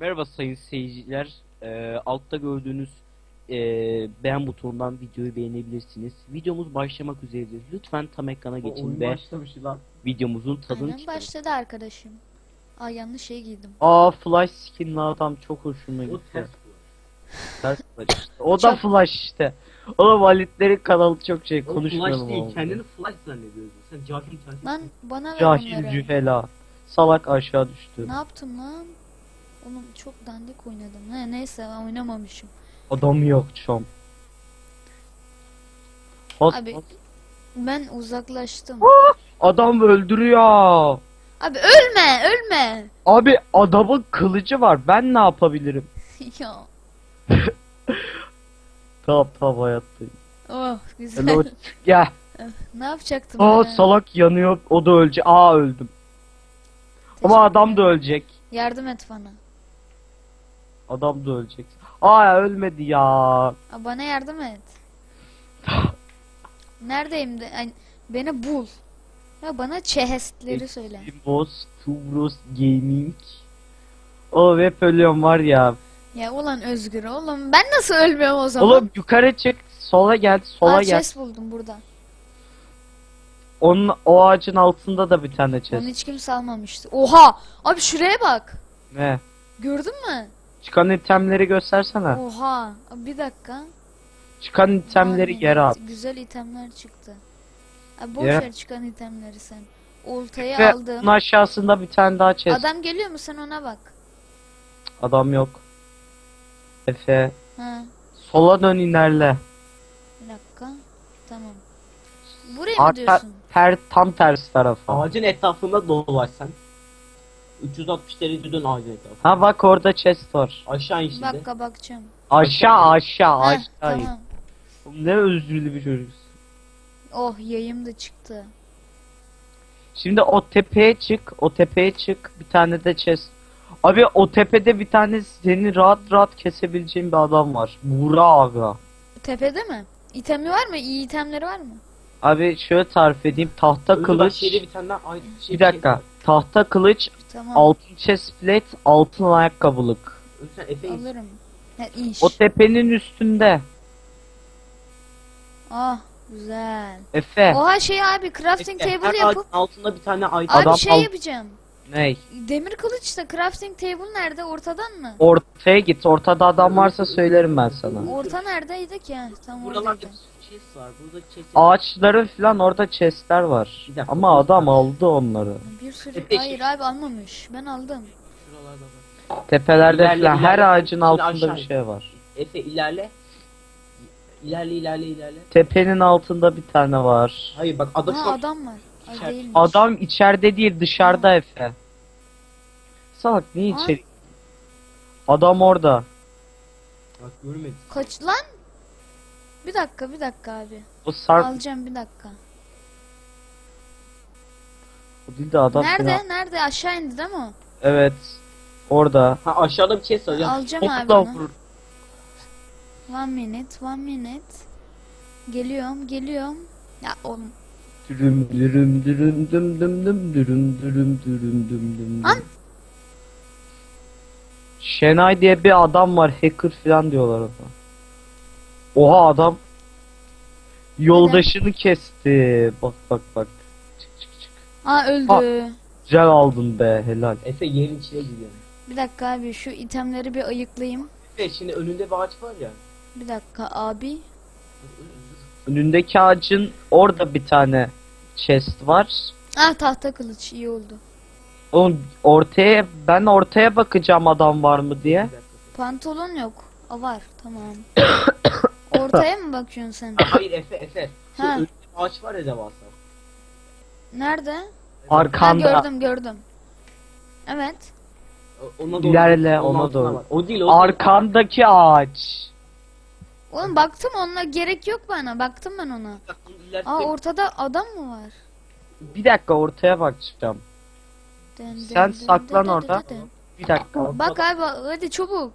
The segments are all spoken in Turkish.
Merhaba sayın seyirciler. Ee, altta gördüğünüz e, beğen butonundan videoyu beğenebilirsiniz. Videomuz başlamak üzeredir. Lütfen tam ekrana geçin ve başlamış lan. videomuzun tadını Aynen çıkarın. başladı arkadaşım. Ay yanlış şey giydim. Aa flash skinli adam çok hoşuma O gitti. ters Ters flash işte. O da Çok- flash işte. Oğlum Halitlerin kanalı çok şey O konuşmayalım flash değil oğlum. kendini flash zannediyorsun. Sen cahil cahil. Lan bana ver Cahil cühela. Salak aşağı düştü. Ne yaptım lan? Oğlum çok dandik oynadım. He neyse oynamamışım. Adam yok çom. Hot, Abi- hot. Ben uzaklaştım. Adam öldürüyor. Abi ölme ölme. Abi adamın kılıcı var. Ben ne yapabilirim? ya. Tamam tamam hayattayım. Oh güzel. Hello. Gel. ne yapacaktım Aa ben? salak yanıyor. O da ölecek. Aa öldüm. Ama Teşekkür adam da ölecek. Yardım et bana. Adam da ölecek. Aa ölmedi ya. Aa, bana yardım et. Neredeyim de? Ay, beni bul. Ya bana chestleri söyle. Boss Tubros Gaming. O hep ölüyorum var ya. Ya ulan Özgür oğlum ben nasıl ölmüyorum o zaman? Oğlum yukarı çık. Sola gel. Sola Aa, gel. chest buldum burada. Onun o ağacın altında da bir tane Onu chest. hiç kimse almamıştı. Oha! Abi şuraya bak. Ne? Gördün mü? Çıkan itemleri göstersene. Oha. Bir dakika. Çıkan itemleri Aman geri at. Güzel itemler çıktı. Abi boş Yere- ver çıkan itemleri sen. Oltayı Ve aldım. bunun aşağısında bir tane daha chest. Adam, Adam geliyor mu sen ona bak. yok. Efe. Ha. Sola dön inerle. Bir dakika. Tamam. Buraya mı Arka, diyorsun? ter, tam tersi tarafa. Ağacın etrafında dolaşsan. 360 derece dön ağacın etrafına. Ha bak orada chest var. Aşağı in Bir şimdi. dakika bakacağım. Aşağı aşağı Heh, aşağı. tamam. Ne özürlü bir çocuksun. Oh yayım da çıktı. Şimdi o tepeye çık, o tepeye çık. Bir tane de chest. Abi o tepede bir tane seni rahat rahat kesebileceğin bir adam var. Buğra Aga. Tepede mi? İtemi var mı? İyi itemleri var mı? Abi şöyle tarif edeyim. Tahta bak kılıç. şeyde bir tane daha ay- şey- Bir dakika. Tahta kılıç, Tamam. altın chest plate, altın ayakkabılık. Sen Efe in. Alırım. Ha, iş. O tepenin üstünde. Ah güzel. Efe. Oha şey abi crafting Efe, table yapıp ağacın altında bir tane ay. abi Adam şey al- yapacağım. Ney? Demir kılıçta crafting table nerede? Ortadan mı? Ortaya git. Ortada adam varsa söylerim ben sana. Orta neredeydi ki? Tam oradaydı. Chest var. Burada chest Ağaçların falan orada chestler var. Bir dakika. Ama adam aldı onları. Bir sürü... Hayır abi almamış. Ben aldım. Şuralarda var. Tepelerde İlerle, falan her ilerle. ağacın Şimdi altında aşağı bir in. şey var. Efe ilerle. İlerle ilerle ilerle. Tepenin altında bir tane var. Hayır bak adam Ha adam var. Ay İçeride. değilmiş. Adam içeride değil dışarıda Efe. Salak niye içeri? Adam orada. Bak görmedim. Kaç lan? Bir dakika bir dakika abi. O sarp Alacağım bir dakika. o değil de adam Nerede? falan- Nerede? Aşağı indi değil mi o? Evet. Orada. Ha aşağıda bir var. ya. Alacağım abi onu. One minute, one minute. Geliyorum, geliyorum. Ya oğlum. Dürüm dürüm dürüm düm düm düm dürüm dürüm dürüm düm düm. An- Şenay diye bir adam var hacker falan diyorlar ona. Oha adam yoldaşını kesti. Bak bak bak. Çık çık çık. Aa öldü. Güzel aldın be helal. Efe yerin içine gidiyor. Bir dakika abi şu itemleri bir ayıklayayım. Efe şimdi önünde bir ağaç var ya. Bir dakika abi. Önündeki ağacın orada bir tane chest var. Ah tahta kılıç iyi oldu. Oğlum ortaya ben ortaya bakacağım adam var mı diye. Pantolon yok. Aa var tamam. Ortaya mı bakıyorsun sen? Hayır Efe Efe. Şu Ha. önünde ağaç var ya devasa. Nerede? Ha Arkanda. gördüm gördüm. Evet. O- Ona doğru. İlerle, Onun ona altında doğru. O değil o değil. Arkandaki ağaç. Oğlum baktım onunla gerek yok bana. Baktım ben ona. Bak, Aa ortada adam mı var? Bir dakika ortaya bakacağım. Dön, Sen dön, saklan dön, dön, orada. dön, dön. Bir dakika. Bak abi hadi çabuk.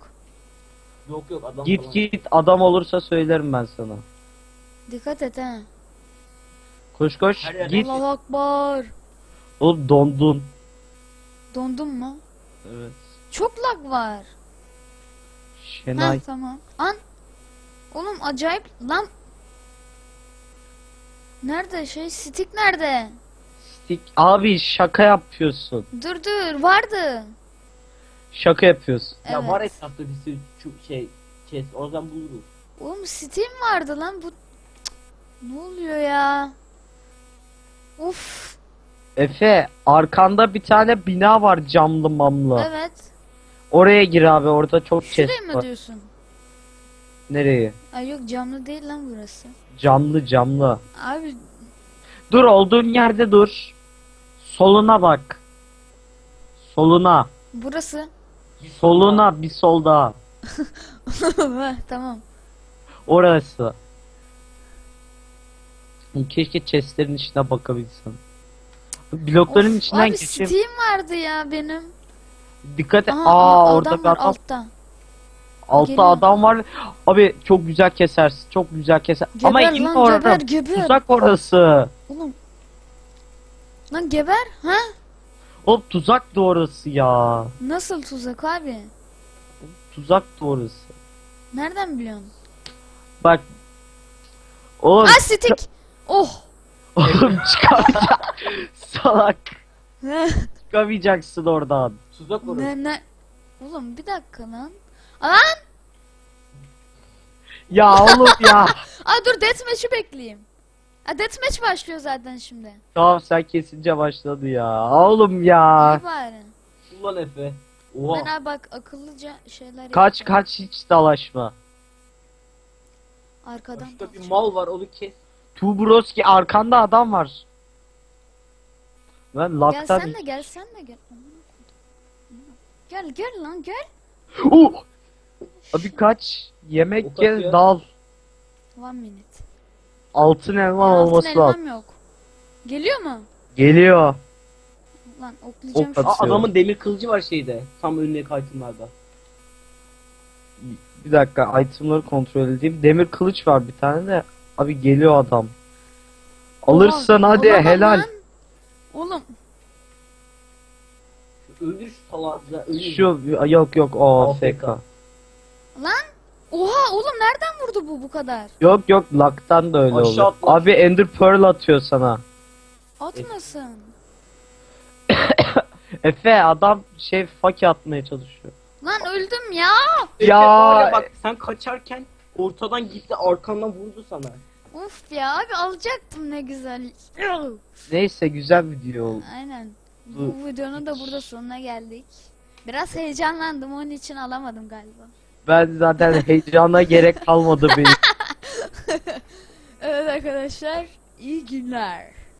Yok yok adam Git falan. git adam olursa söylerim ben sana. Dikkat et ha. Koş koş Her yerde- git. Allah akbar. Oğlum dondun. Dondun mu? Evet. Çok lag var. Ha Şenay. tamam. An. Oğlum acayip lan. Nerede şey stick nerede? Stick. Abi şaka yapıyorsun. Dur dur vardı. Şaka yapıyorsun. Ya Evet. var etrafta bir sürü şu şey chest oradan buluruz. Oğlum Steam vardı lan bu. Cık, Ne oluyor ya? Uf. Efe arkanda bir tane bina var camlı mamlı. Evet. Oraya gir abi orada çok Şuraya chest mı var. diyorsun? Nereye? Ay yok camlı değil lan burası. Camlı camlı. Abi Dur olduğun yerde dur. Soluna bak. Soluna. burası. Soluna bir sol daha. Heh, tamam. Orası. Keşke chestlerin içine bakabilsem. Blokların Of, içinden abi geçeyim. Steam vardı ya benim. Dikkat et. Aha, Aa aha, orada adam bir var adam. altta. Altta Geliyor. adam var. Abi çok güzel kesersin. Çok güzel keser. Ama Geber in lan orada. geber geber. Tuzak orası. Oğlum. Lan geber. Ha? Oğlum tuzak da orası ya. Nasıl tuzak abi? Tuzak da orası. Nereden biliyorsun? Bak. Oğlum, Aa stick. Oh. oğlum çıkamayacaksın. Salak. Çıkamayacaksın oradan. Tuzak orası. ne ne? Oğlum bir dakika lan. Lan. Ya oğlum ya. Aa dur deathmatch'i bekleyeyim. Aa deathmatch başlıyor zaten şimdi. tamam sen kesince başladı ya. Oğlum ya. İyi bari. Ulan Efe. Ben Oha. abi bak akıllıca şeyler Kaç yapıyorum. kaç hiç dalaşma. Arkadan Başka bir mal var onu kes. Tubroski arkanda adam var. Ben Gel laktan... sen de gel sen de gel. Gel gel lan gel. Uh! Abi kaç? Yemek Ok gel dal. One minute. Altın elman altın olması lazım. elmam yok. Geliyor mu? Geliyor. Lan oklayacağım Ok şu. Aa, adamın demir kılıcı var şeyde. Tam önündeki itemlarda. Bir dakika itemları kontrol edeyim. Demir kılıç var bir tane de. Abi geliyor adam. Alırsın Oha, hadi olamam helal. lan. Oğlum Öldür şu salağı. Öldür. Şu yok yok o AFK. FK. lan. Oha oğlum nereden vurdu bu bu kadar? Yok yok laktan da öyle Aşağı oluyor. atla. Abi Ender Pearl atıyor sana. Atmasın. Efe adam şey faki atmaya çalışıyor. Lan öldüm ya. Ya. bak sen kaçarken ortadan gitti arkandan vurdu sana. Of ya abi alacaktım ne güzel. Neyse güzel video oldu. Aynen. Bu- Bu videonun da burada sonuna geldik. Biraz heyecanlandım onun için alamadım galiba. Ben zaten heyecana gerek kalmadı benim. Evet arkadaşlar iyi günler.